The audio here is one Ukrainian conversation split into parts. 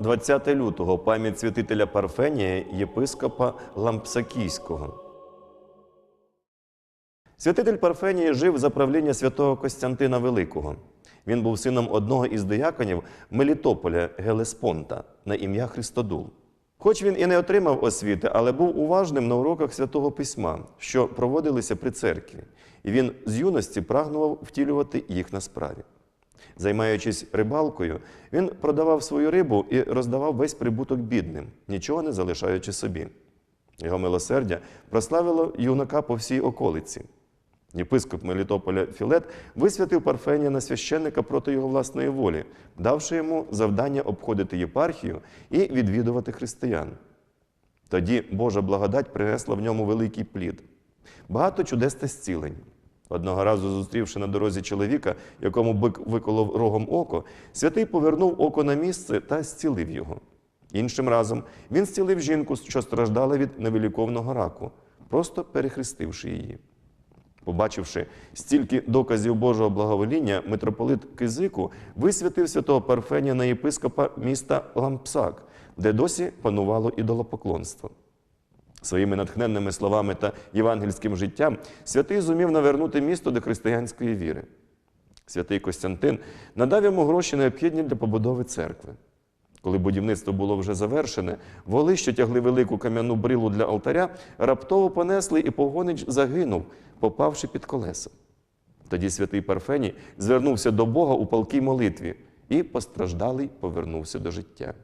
20 лютого пам'ять святителя Парфенія, єпископа Лампсакійського. Святитель Парфеній жив за правління святого Костянтина Великого. Він був сином одного із дияконів Мелітополя Гелеспонта на ім'я Христодул. Хоч він і не отримав освіти, але був уважним на уроках святого письма, що проводилися при церкві, і він з юності прагнував втілювати їх на справі. Займаючись рибалкою, він продавав свою рибу і роздавав весь прибуток бідним, нічого не залишаючи собі. Його милосердя прославило юнака по всій околиці. Єпископ Мелітополя Філет висвятив Парфенія на священника проти його власної волі, давши йому завдання обходити єпархію і відвідувати християн. Тоді Божа благодать принесла в ньому великий плід, багато чудес та зцілень. Одного разу, зустрівши на дорозі чоловіка, якому бик виколов рогом око, святий повернув око на місце та зцілив його. Іншим разом він зцілив жінку, що страждала від невиліковного раку, просто перехрестивши її. Побачивши стільки доказів Божого благовоління, митрополит Кизику висвятив святого Парфенія на єпископа міста Лампсак, де досі панувало ідолопоклонство. Своїми натхненними словами та євангельським життям святий зумів навернути місто до християнської віри. Святий Костянтин надав йому гроші необхідні для побудови церкви. Коли будівництво було вже завершене, воли, що тягли велику кам'яну брилу для алтаря, раптово понесли, і погонич загинув, попавши під колеса. Тоді святий Парфеній звернувся до Бога у палкій молитві, і постраждалий повернувся до життя.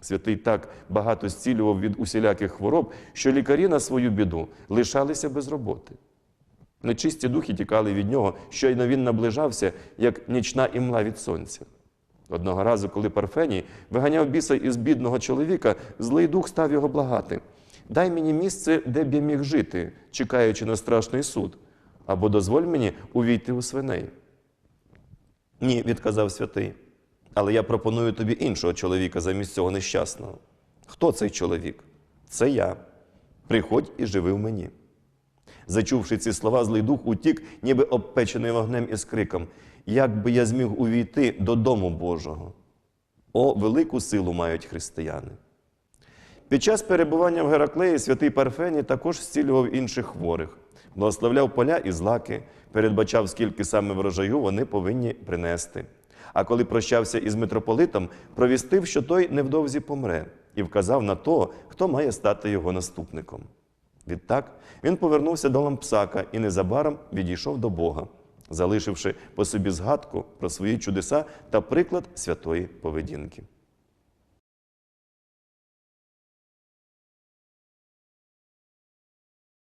Святий так багато зцілював від усіляких хвороб, що лікарі на свою біду лишалися без роботи. Нечисті духи тікали від нього, щойно він наближався, як нічна імла від сонця. Одного разу, коли Парфеній виганяв біса із бідного чоловіка, злий дух став його благати. Дай мені місце, де б я міг жити, чекаючи на страшний суд, або дозволь мені увійти у свиней. Ні, відказав святий. Але я пропоную тобі іншого чоловіка замість цього нещасного. Хто цей чоловік? Це я. Приходь і живи в мені. Зачувши ці слова, злий дух утік, ніби обпечений вогнем із криком: Як би я зміг увійти додому Божого? О, велику силу мають християни. Під час перебування в Гераклеї святий Парфеній також зцілював інших хворих, благословляв поля і злаки, передбачав, скільки саме врожаю вони повинні принести. А коли прощався із митрополитом, провістив, що той невдовзі помре, і вказав на того, хто має стати його наступником. Відтак він повернувся до Лампсака і незабаром відійшов до Бога, залишивши по собі згадку про свої чудеса та приклад святої поведінки.